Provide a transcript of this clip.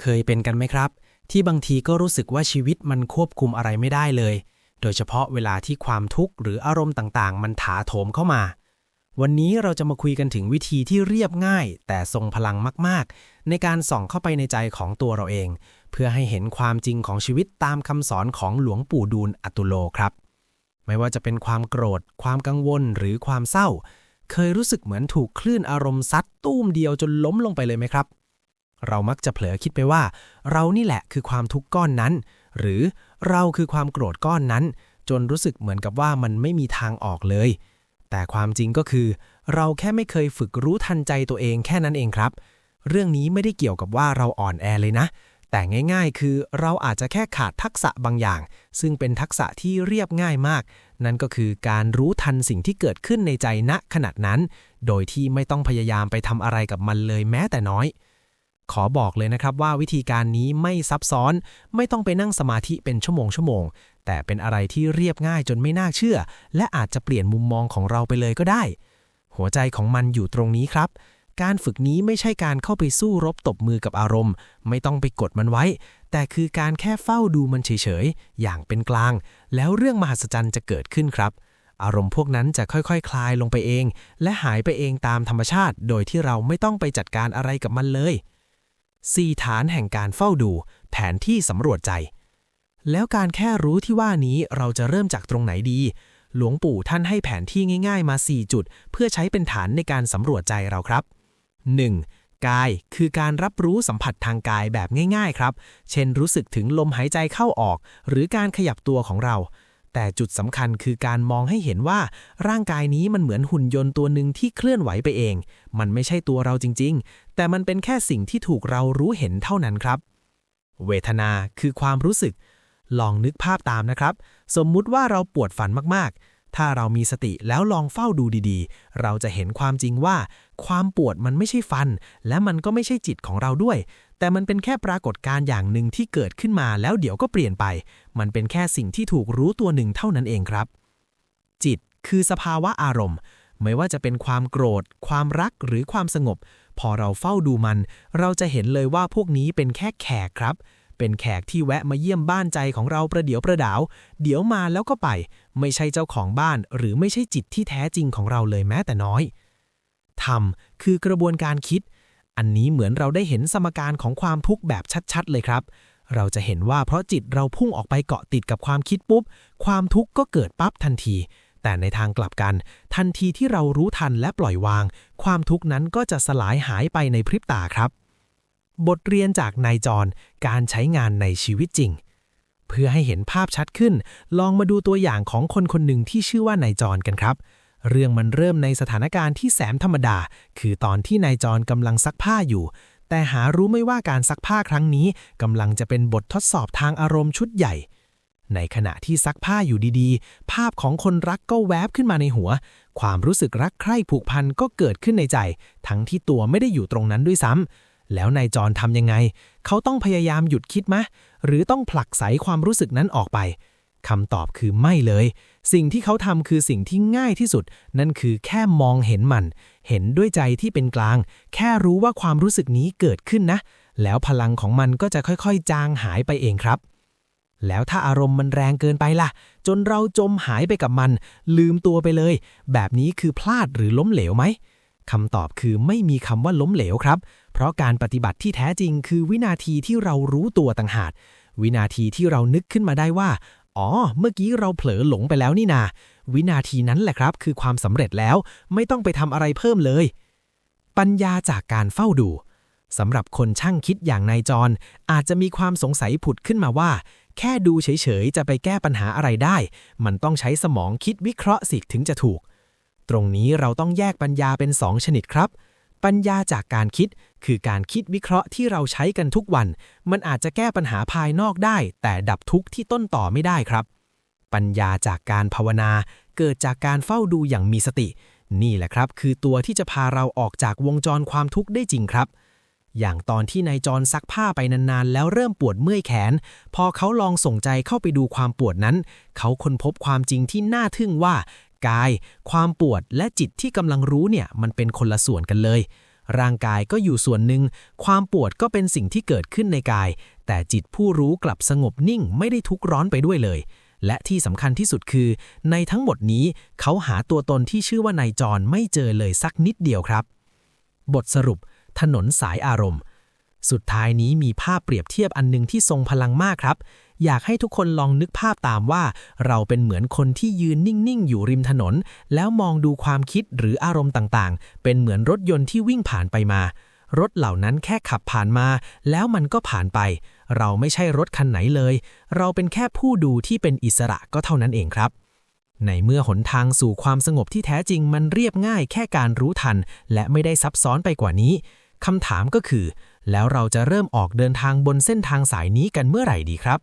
เคยเป็นกันไหมครับ ที่บางทีก็รู้สึกว่าชีวิตมันควบคุมอะไรไม่ได้เลย โดยเฉพาะเวลาที่ความทุกข์หรืออารมณ์ต่างๆ มันถาโถมเข้ามา วันนี้เราจะมาคุยกันถึงวิธีที่เรียบง่าย แต่ทรงพลังมากๆ ในการส่องเข้าไปในใจของตัวเราเอง เพื่อให้เห็นความจริงของชีวิตตามคำสอนของหลวงปู่ดูลอตุโลครับไม่ว่าจะเป็นความโกรธ ความกังวลหรือความเศร้า เคยรู้สึกเหมือนถูกคลื่นอารมณ์ซัดตุ้มเดียวจนล้มลงไปเลยไหมครับ เรามักจะเผลอคิดไปว่า เรานี่แหละคือความทุกข์ก้อนนั้น หรือเราคือความโกรธก้อนนั้น จนรู้สึกเหมือนกับว่ามันไม่มีทางออกเลย แต่ความจริงก็คือ เราแค่ไม่เคยฝึกรู้ทันใจตัวเองแค่นั้นเองครับ เรื่องนี้ไม่ได้เกี่ยวกับว่าเราอ่อนแอเลยนะ แต่ง่าย ๆ คือเราอาจจะแค่ขาดทักษะบางอย่าง ซึ่งเป็นทักษะที่เรียบง่ายมาก นั่นก็คือการรู้ทันสิ่งที่เกิดขึ้นในใจณขณะนั้น โดยที่ไม่ต้องพยายามไปทำอะไรกับมันเลยแม้แต่น้อย ขอบอกเลยนะครับว่าวิธีการนี้ไม่ซับซ้อน ไม่ต้องไปนั่งสมาธิเป็นชั่วโมงชั่วโมง แต่เป็นอะไรที่เรียบง่ายจนไม่น่าเชื่อ และอาจจะเปลี่ยนมุมมองของเราไปเลยก็ได้ หัวใจของมันอยู่ตรงนี้ครับ การฝึกนี้ไม่ใช่การเข้าไปสู้รบตบมือกับอารมณ์ ไม่ต้องไปกดมันไว้ แต่คือการแค่เฝ้าดูมันเฉยๆ อย่างเป็นกลาง แล้วเรื่องมหัศจรรย์จะเกิดขึ้นครับอารมณ์พวกนั้นจะค่อยๆคคลายลงไปเอง และหายไปเองตามธรรมชาติ โดยที่เราไม่ต้องไปจัดการอะไรกับมันเลย 4 ฐานแห่งการเฝ้าดู แผนที่สำรวจใจ แล้วการแค่รู้ที่ว่านี้เราจะเริ่มจากตรงไหนดี หลวงปู่ท่านให้แผนที่ง่ายๆ มา 4 จุด เพื่อใช้เป็นฐานในการสำรวจใจเราครับ 1. กายคือการรับรู้สัมผัสทางกายแบบง่าย ๆ ครับ เช่นรู้สึกถึงลมหายใจเข้าออก หรือการขยับตัวของเรา แต่จุดสำคัญคือการมองให้เห็นว่า ร่างกายนี้มันเหมือนหุ่นยนต์ตัวหนึ่งที่เคลื่อนไหวไปเอง มันไม่ใช่ตัวเราจริง ๆ แต่มันเป็นแค่สิ่งที่ถูกเรารู้เห็นเท่านั้นครับ เวทนาคือความรู้สึก ลองนึกภาพตามนะครับ สมมุติว่าเราปวดฝันมากๆ ถ้าเรามีสติแล้วลองเฝ้าดูดีๆ เราจะเห็นความจริงว่า ความปวดมันไม่ใช่ฟัน และมันก็ไม่ใช่จิตของเราด้วย แต่มันเป็นแค่ปรากฏการณ์อย่างหนึ่งที่เกิดขึ้นมาแล้วเดี๋ยวก็เปลี่ยนไป มันเป็นแค่สิ่งที่ถูกรู้ตัวหนึ่งเท่านั้นเองครับ จิตคือสภาวะอารมณ์ ไม่ว่าจะเป็นความโกรธ ความรักหรือความสงบ พอเราเฝ้าดูมัน เราจะเห็นเลยว่าพวกนี้เป็นแค่แขกครับ เป็นแขกที่แวะมาเยี่ยมบ้านใจของเราประเดี๋ยวประดาว เดี๋ยวมาแล้วก็ไป ไม่ใช่เจ้าของบ้าน หรือไม่ใช่จิตที่แท้จริงของเราเลยแม้แต่น้อยธรรมคือกระบวนการคิด อันนี้เหมือนเราได้เห็นสมการของความทุกข์แบบชัดๆ เลยครับ เราจะเห็นว่าเพราะจิตเราพุ่งออกไปเกาะติดกับความคิดปุ๊บ ความทุกข์ก็เกิดปั๊บทันที แต่ในทางกลับกัน ทันทีที่เรารู้ทันและปล่อยวาง ความทุกข์นั้นก็จะสลายหายไปในพริบตาครับ บทเรียนจากนายจรการใช้งานในชีวิตจริง เพื่อให้เห็นภาพชัดขึ้น ลองมาดูตัวอย่างของคนคนหนึ่งที่ชื่อว่านายจรกันครับ เรื่องมันเริ่มในสถานการณ์ที่แสมธรรมดา คือตอนที่นายจรกำลังซักผ้าอยู่ แต่หารู้ไม่ว่าการซักผ้าครั้งนี้กำลังจะเป็นบททดสอบทางอารมณ์ชุดใหญ่ ในขณะที่ซักผ้าอยู่ดีๆ ภาพของคนรักก็แวบขึ้นมาในหัว ความรู้สึกรักใคร่ผูกพันก็เกิดขึ้นในใจ ทั้งที่ตัวไม่ได้อยู่ตรงนั้นด้วยซ้ำ แล้วนายจรทำยังไง เขาต้องพยายามหยุดคิดมะ หรือต้องผลักไสความรู้สึกนั้นออกไปคำตอบคือไม่เลย สิ่งที่เขาทำคือสิ่งที่ง่ายที่สุด นั่นคือแค่มองเห็นมัน เห็นด้วยใจที่เป็นกลาง แค่รู้ว่าความรู้สึกนี้เกิดขึ้นนะ แล้วพลังของมันก็จะค่อยๆ จางหายไปเองครับ แล้วถ้าอารมณ์มันแรงเกินไปล่ะ จนเราจมหายไปกับมัน ลืมตัวไปเลย แบบนี้คือพลาดหรือล้มเหลวไหม คำตอบคือไม่มีคำว่าล้มเหลวครับ เพราะการปฏิบัติที่แท้จริงคือวินาทีที่เรารู้ตัวต่างหาก วินาทีที่เรานึกขึ้นมาได้ว่า อ๋อ เมื่อกี้เราเผลอหลงไปแล้วนี่นา วินาทีนั้นแหละครับ คือความสำเร็จแล้ว ไม่ต้องไปทำอะไรเพิ่มเลย ปัญญาจากการเฝ้าดูสำหรับคนช่างคิดอย่างนายจร อาจจะมีความสงสัยผุดขึ้นมาว่า แค่ดูเฉยๆ จะไปแก้ปัญหาอะไรได้ มันต้องใช้สมองคิดวิเคราะห์สิถึงจะถูก ตรงนี้เราต้องแยกปัญญาเป็นสองชนิดครับ ปัญญาจากการคิด คือการคิดวิเคราะห์ที่เราใช้กันทุกวัน มันอาจจะแก้ปัญหาภายนอกได้ แต่ดับทุกข์ที่ต้นต่อไม่ได้ครับ ปัญญาจากการภาวนา เกิดจากการเฝ้าดูอย่างมีสติ นี่แหละครับ คือตัวที่จะพาเราออกจากวงจรความทุกข์ได้จริงครับอย่างตอนที่นายจรซักผ้าไปนานๆ แล้วเริ่มปวดเมื่อยแขน พอเขาลองส่งใจเข้าไปดูความปวดนั้น เขาค้นพบความจริงที่น่าทึ่งว่า กาย ความปวดและจิตที่กำลังรู้เนี่ยมันเป็นคนละส่วนกันเลย ร่างกายก็อยู่ส่วนหนึ่ง ความปวดก็เป็นสิ่งที่เกิดขึ้นในกาย แต่จิตผู้รู้กลับสงบนิ่งไม่ได้ทุกร้อนไปด้วยเลย และที่สำคัญที่สุดคือ ในทั้งหมดนี้เขาหาตัวตนที่ชื่อว่านายจรไม่เจอเลยสักนิดเดียวครับ บทสรุป ถนนสายอารมณ์ สุดท้ายนี้มีภาพเปรียบเทียบอันหนึงที่ทรงพลังมากครับ อยากให้ทุกคนลองนึกภาพตามว่า เราเป็นเหมือนคนที่ยืนนิ่ง ๆ อยู่ริมถนน แล้วมองดูความคิดหรืออารมณ์ต่างๆ เป็นเหมือนรถยนต์ที่วิ่งผ่านไปมา รถเหล่านั้นแค่ขับผ่านมา แล้วมันก็ผ่านไป เราไม่ใช่รถคันไหนเลย เราเป็นแค่ผู้ดูที่เป็นอิสระก็เท่านั้นเองครับในเมื่อหนทางสู่ความสงบที่แท้จริงมันเรียบง่ายแค่การรู้ทัน และไม่ได้ซับซ้อนไปกว่านี้คำถามก็คือ แล้วเราจะเริ่มออกเดินทางบนเส้นทางสายนี้กันเมื่อไหร่ดีครับ